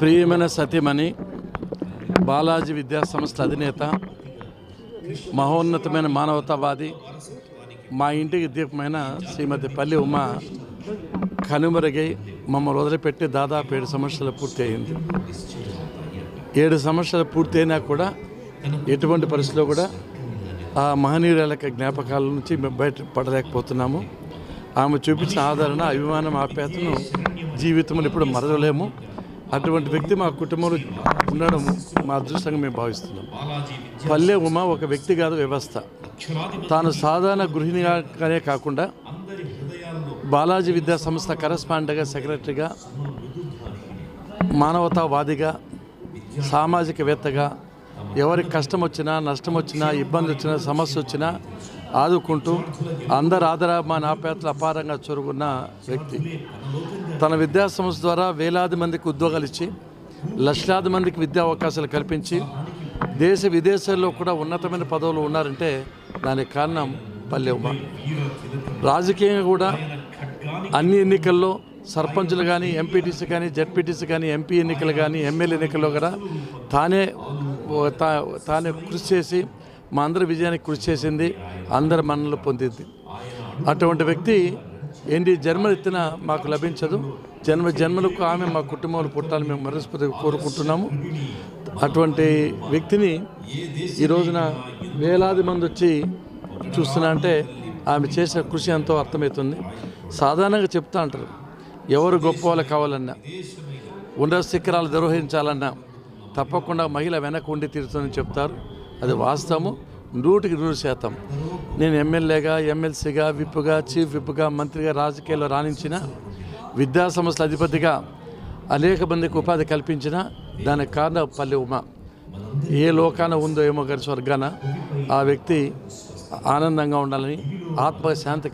ప్రియమైన సతీమణి బాలాజీ విద్యా సంస్థ అధినేత మహోన్నతమైన మానవతావాది మా ఇంటికి దీపమైన శ్రీమతి పల్లి ఉమ కనుమరుగై మమ్మల్ని వదిలిపెట్టి దాదాపు ఏడు సంవత్సరాలు పూర్తి అయింది. ఏడు సంవత్సరాలు పూర్తయినా కూడా ఎటువంటి పరిస్థితిలో కూడా ఆ మహనీయురాల యొక్క జ్ఞాపకాల నుంచి మేము బయట పడలేకపోతున్నాము. ఆమె చూపించిన ఆదరణ అభిమానం ఆప్యాతను జీవితంలో ఇప్పుడు మరవలేము. అటువంటి వ్యక్తి మా కుటుంబంలో ఉండడం మా అదృష్టంగా మేము భావిస్తున్నాం. పల్లె ఉమ ఒక వ్యక్తి కాదు వ్యవస్థ. తాను సాధారణ గృహిణిగానే కాకుండా బాలాజీ విద్యా సంస్థ కరస్పాండగా సెక్రటరీగా మానవతావాదిగా సామాజికవేత్తగా ఎవరికి కష్టం వచ్చినా నష్టం వచ్చినా ఇబ్బంది వచ్చినా సమస్య వచ్చినా ఆదుకుంటూ అందరి ఆదరాభిమాన ఆప్యాయతలు అపారంగా చొరుగున్న వ్యక్తి. తన విద్యా సంస్థ ద్వారా వేలాది మందికి ఉద్యోగాలు ఇచ్చి లక్షలాది మందికి విద్యా అవకాశాలు కల్పించి దేశ విదేశాల్లో కూడా ఉన్నతమైన పదవులు ఉన్నారంటే దానికి కారణం పల్లె ఉమ. రాజకీయంగా కూడా అన్ని ఎన్నికల్లో సర్పంచులు కానీ ఎంపీటీసీ కానీ జడ్పీటీసీ కానీ ఎంపీ ఎన్నికలు కానీ ఎమ్మెల్యే ఎన్నికల్లో కూడా తానే తానే కృషి చేసి మా అందరి విజయానికి కృషి చేసింది అందరి మన్నలు పొందింది. అటువంటి వ్యక్తి ఏంటి? జన్మనెత్తిన మాకు లభించదు. జన్మ జన్మలకు ఆమె మా కుటుంబంలో పుట్టాలని మేము మనస్ఫూర్తిగా కోరుకుంటున్నాము. అటువంటి వ్యక్తిని ఈ రోజున వేలాది మంది వచ్చి చూస్తున్నా అంటే ఆమె చేసిన కృషి ఎంతో అర్థమవుతుంది. సాధారణంగా చెప్తా అంటారు ఎవరు గొప్ప వాళ్ళు కావాలన్నా ఉండ శిఖరాలు నిర్వహించాలన్నా తప్పకుండా మహిళ వెనక ఉండి తీరుతుందని చెప్తారు. అది వాస్తవము. నూటికి నూరు శాతం. నేను ఎమ్మెల్యేగా ఎమ్మెల్సీగా విప్గా చీఫ్ విప్గా మంత్రిగా రాజకీయాల్లో రాణించిన విద్యా సంస్థల అధిపతిగా అనేక మందికి ఉపాధి కల్పించిన దానికి కారణం పల్లె ఉమ. ఏ లోకాన ఉందో ఏమో గారి స్వర్గాన ఆ వ్యక్తి ఆనందంగా ఉండాలని ఆత్మశాంతి